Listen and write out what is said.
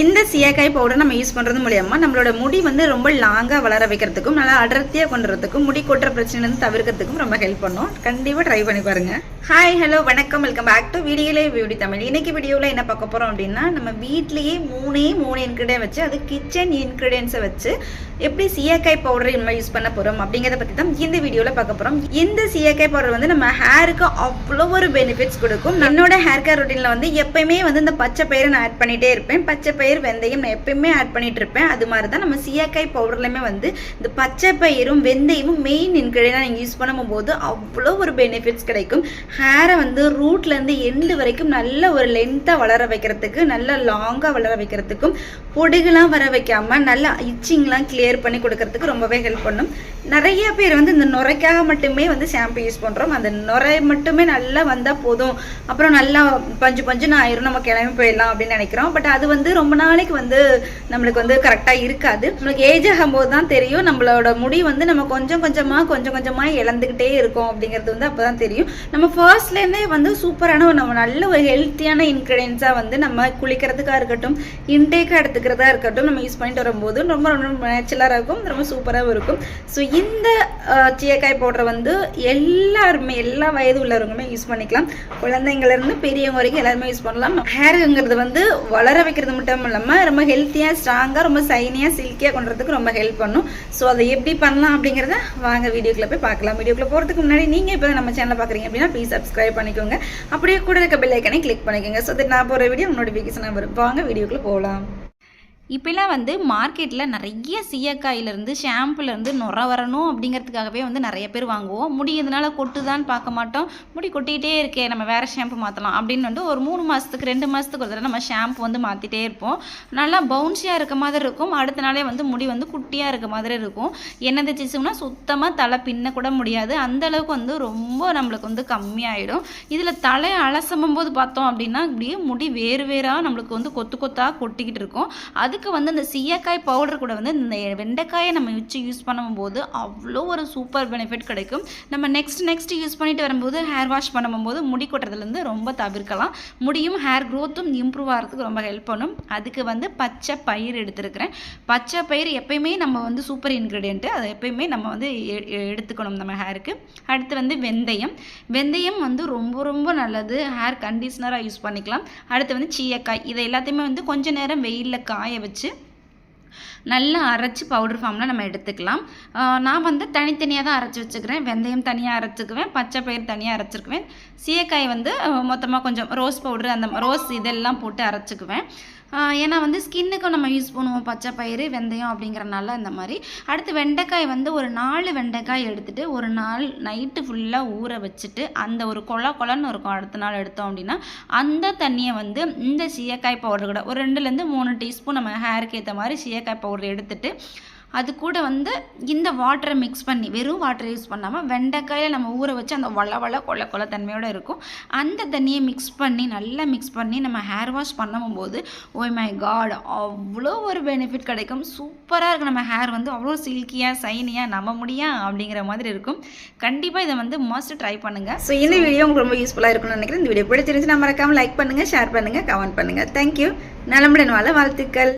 இந்த சீயக்காய் பவுடர் நம்ம யூஸ் பண்ணுறது மூலியமாக நம்மளோட முடி வந்து ரொம்ப லாங்காக வளர வைக்கிறதுக்கும் நல்லா அடர்த்தியாக கொண்டுறதுக்கும் முடி கொட்டுற பிரச்சனைலேருந்து தவிர்க்கிறதுக்கும் ரொம்ப ஹெல்ப் பண்ணும். கண்டிப்பாக ட்ரை பண்ணி பாருங்கள் ஹாய் ஹலோ வணக்கம். வெல்கம் பேக் டு வீடியோலே வியூடி தமிழ். இன்னைக்கு வீடியோவில் என்ன பார்க்க போகிறோம் அப்படின்னா நம்ம வீட்லேயே மூணே மூணு இன்க்ரீடியன் வச்சு அது கிச்சன் இன்க்ரீடியன்ஸை வச்சு எப்படி சீயக்காய் பவுடர் நம்ம யூஸ் பண்ண போகிறோம் அப்படிங்கிறத பற்றி தான் இந்த வீடியோவில் பார்க்க போகிறோம் இந்த சீயக்காய் பவுடர் வந்து நம்ம ஹேருக்கு அவ்வளோ ஒரு பெனிஃபிட்ஸ் கொடுக்கும். என்னோட ஹேர் கேர் ரொட்டீனில் வந்து எப்பயுமே வந்து இந்த பச்சை பயிரை நான் ஆட் பண்ணிகிட்டே இருப்பேன். பச்சை பயிர் வெந்தயம் நான் எப்பயுமே ஆட் பண்ணிட்டு இருப்பேன். அது மாதிரி தான் நம்ம சீயக்காய் பவுடர்லையுமே வந்து இந்த பச்சை பயிரும் வெந்தயமும் மெயின் இன்க்ரீடியனாக நீங்கள் யூஸ் பண்ணும்போது அவ்வளோ ஒரு பெனிஃபிட்ஸ் கிடைக்கும். ஹேரை வந்து ரூட்லேருந்து எண்டு வரைக்கும் நல்ல ஒரு லென்த்தாக வளர வைக்கிறதுக்கு நல்ல லாங்காக வளர வைக்கிறதுக்கும் பொடுகுலாம் வர வைக்காமல் நல்லா இச்சிங்லாம் கிளியர் பண்ணி கொடுக்கறதுக்கு ரொம்பவே ஹெல்ப் பண்ணும். நிறைய பேர் வந்து இந்த நுரைக்காக மட்டுமே வந்து ஷாம்பு யூஸ் பண்ணுறோம் அந்த நுரை மட்டுமே நல்லா வந்தால் போதும். அப்புறம் நல்லா பஞ்சு பஞ்சுன்னு ஆயிரும். நம்ம கிளம்பி போயிடலாம் அப்படின்னு நினைக்கிறோம். பட் அது வந்து ரொம்ப நாளைக்கு வந்து நம்மளுக்கு வந்து கரெக்டாக இருக்காது. நம்மளுக்கு ஏஜ் ஆகும்போது தான் தெரியும். நம்மளோட முடி வந்து நம்ம கொஞ்சம் கொஞ்சமாக கொஞ்சம் கொஞ்சமாக இழந்துக்கிட்டே இருக்கோம் அப்படிங்கிறது வந்து அப்போ தான் தெரியும். நம்ம ஃபர்ஸ்ட்லேருந்தே வந்து சூப்பரான ஒரு நம்ம நல்ல ஒரு ஹெல்த்தியான இன்க்ரீடியன்ஸாக வந்து நம்ம குளிக்கிறதுக்காக இருக்கட்டும் இன்டேக்காக எடுத்துக்கிறதா இருக்கட்டும் நம்ம யூஸ் பண்ணிட்டு வரும்போது ரொம்ப ரொம்ப நேச்சுரலாக இருக்கும் ரொம்ப சூப்பராகவும் இருக்கும். ஸோ இந்த அஹ், சீயக்காய் வந்து எல்லாருமே எல்லா வயது உள்ளவருக்குமே யூஸ் பண்ணிக்கலாம். குழந்தைங்கள்லேருந்து பெரியவங்க வரைக்கும் எல்லாருமே யூஸ் பண்ணலாம். ஹேருங்கிறது வந்து வளர வைக்கிறது மட்டும் இல்லாமல் ரொம்ப ஹெல்த்தியாக ஸ்ட்ராங்காக ரொம்ப சைனியாக சில்கியாக கொண்டுறதுக்கு ரொம்ப ஹெல்ப் பண்ணும். ஸோ அதை எப்படி பண்ணலாம் அப்படிங்கிறத வாங்க வீடியோக்குள்ளே போய் பார்க்கலாம். வீடியோக்குள்ளே போகிறதுக்கு முன்னாடி நீங்கள் இப்போ நம்ம சேனல் பார்க்குறீங்க அப்படின்னா ப்ளீஸ் சப்ஸ்கிரைப் பண்ணிக்கோங்க. அப்படியே கூட இருக்க பெல் ஐக்கனை கிளிக் பண்ணிக்கோங்க. ஸோ தட் நான் போகிற வீடியோ நோட்டிஃபிகேஷனாக வரும். வாங்க வீடியோக்குள்ளே போகலாம் இப்போலாம் வந்து மார்க்கெட்டில் நிறைய சீயக்காயிலேருந்து ஷாம்புலேருந்து நுர வரணும் அப்படிங்கிறதுக்காகவே வந்து நிறைய பேர் வாங்குவோம். முடி இதனால் கொட்டுதான்னு பார்க்க மாட்டோம். முடி கொட்டிகிட்டே இருக்கே நம்ம வேறு ஷாம்பு மாற்றலாம் அப்படின்னு வந்து ஒரு மூணு மாதத்துக்கு ரெண்டு மாதத்துக்கு ஒரு தடவை நம்ம ஷாம்பு வந்து மாற்றிட்டே இருப்போம். நல்லா பவுன்ஸியாக இருக்க மாதிரி இருக்கும். அடுத்த நாளே வந்து முடி வந்து குட்டியாக இருக்க மாதிரி இருக்கும். என்ன தேய்ச்சிச்சோம்னா சுத்தமாக தலை பின்ன கூட முடியாது. அந்தளவுக்கு வந்து ரொம்ப நம்மளுக்கு வந்து கம்மியாயிடும். இதில் தலை அலசமும் போது பார்த்தோம் அப்படின்னா இப்படியே முடி வேறு வேறாக நம்மளுக்கு வந்து கொத்து கொத்தாக கொட்டிக்கிட்டு இருக்கும். அதுக்கு அதுக்கு வந்து அந்த சீயக்காய் பவுடர் கூட வந்து இந்த வெண்டைக்காயை நம்ம வச்சு யூஸ் பண்ணும்போது அவ்வளோ ஒரு சூப்பர் பெனிஃபிட் கிடைக்கும். நம்ம நெக்ஸ்ட் நெக்ஸ்ட் யூஸ் பண்ணிட்டு வரும்போது ஹேர் வாஷ் பண்ணும்போது முடி கொட்டுறதுலேருந்து ரொம்ப தவிர்க்கலாம். முடியும் ஹேர் க்ரோத்தும் இம்ப்ரூவ் ஆகிறதுக்கு ரொம்ப ஹெல்ப் பண்ணும். அதுக்கு வந்து பச்சை பயிர் எடுத்துருக்கிறேன். பச்சை பயிர் எப்பயுமே நம்ம வந்து சூப்பர் இன்க்ரீடியன்ட்டு அதை எப்பயுமே நம்ம வந்து எ- எடுத்துக்கணும் நம்ம ஹேருக்கு அடுத்து வந்து வெந்தயம். வெந்தயம் வந்து ரொம்ப ரொம்ப நல்லது. ஹேர் கண்டிஷ்னராக யூஸ் பண்ணிக்கலாம். அடுத்து வந்து சீயக்காய். இதை எல்லாத்தையுமே வந்து கொஞ்ச நேரம் வெயிலில் காய வச்சு நல்லா அரைச்சி பவுடர் ஃபார்மில் நம்ம எடுத்துக்கலாம். நான் வந்து தனித்தனியாக தான் அரைச்சி வச்சுக்கிறேன். வெந்தயம் தனியாக அரைச்சிக்குவேன். பச்சை பயிர் தனியாக அரைச்சிக்குவேன். சீயக்காய் வந்து மொத்தமாக கொஞ்சம் ரோஸ் பவுடர் அந்த ரோஸ் இதெல்லாம் போட்டு அரைச்சிக்குவேன். ஏன்னா வந்து ஸ்கின்னுக்கும் நம்ம யூஸ் பண்ணுவோம் பச்சை பயிறு வெந்தயம் அப்படிங்கிறனால இந்த மாதிரி. அடுத்து வெண்டைக்காய் வந்து ஒரு நாலு வெண்டைக்காய் எடுத்துகிட்டு ஒரு நாள் நைட்டு ஃபுல்லாக ஊற வச்சுட்டு அந்த ஒரு கொல கொலன்னு இருக்கும் அடுத்த நாள் எடுத்தோம் அப்படின்னா அந்த தண்ணியை வந்து இந்த சீயக்காய் பவுடர் கூட ஒரு ரெண்டுலேருந்து மூணு டீஸ்பூன் நம்ம ஹேருக்கு ஏற்ற மாதிரி சீயக்காய் பவுடர் எடுத்துகிட்டு அது கூட வந்து இந்த வாட்டரை மிக்ஸ் பண்ணி வெறும் வாட்டர் யூஸ் பண்ணாமல் வெண்டைக்காயில் நம்ம ஊற வச்சு அந்த வள வள கொல கொல தன்மையோடு இருக்கும். அந்த தண்ணியை மிக்ஸ் பண்ணி நல்லா மிக்ஸ் பண்ணி நம்ம ஹேர் வாஷ் பண்ணும்போது ஓய் மை காட் அவ்வளோ ஒரு பெனிஃபிட் கிடைக்கும். சூப்பராக இருக்கும். நம்ம ஹேர் வந்து அவ்வளோ சில்கியாக சைனியாக நம்ப முடியா அப்படிங்கிற மாதிரி இருக்கும். கண்டிப்பாக இதை வந்து மஸ்ட் ட்ரை பண்ணுங்கள் ஸோ இந்த வீடியோ உங்களுக்கு ரொம்ப யூஸ்ஃபுல்லாக இருக்கும்னு நினைக்கிறேன். இந்த வீடியோ பிடிச்சிருந்துச்சு நம்ம மறக்காமல் லைக் பண்ணுங்கள் ஷேர் பண்ணுங்கள் கமெண்ட் பண்ணுங்கள் தேங்க்யூ நலமுடன் வாழ வாழ்த்துக்கள்.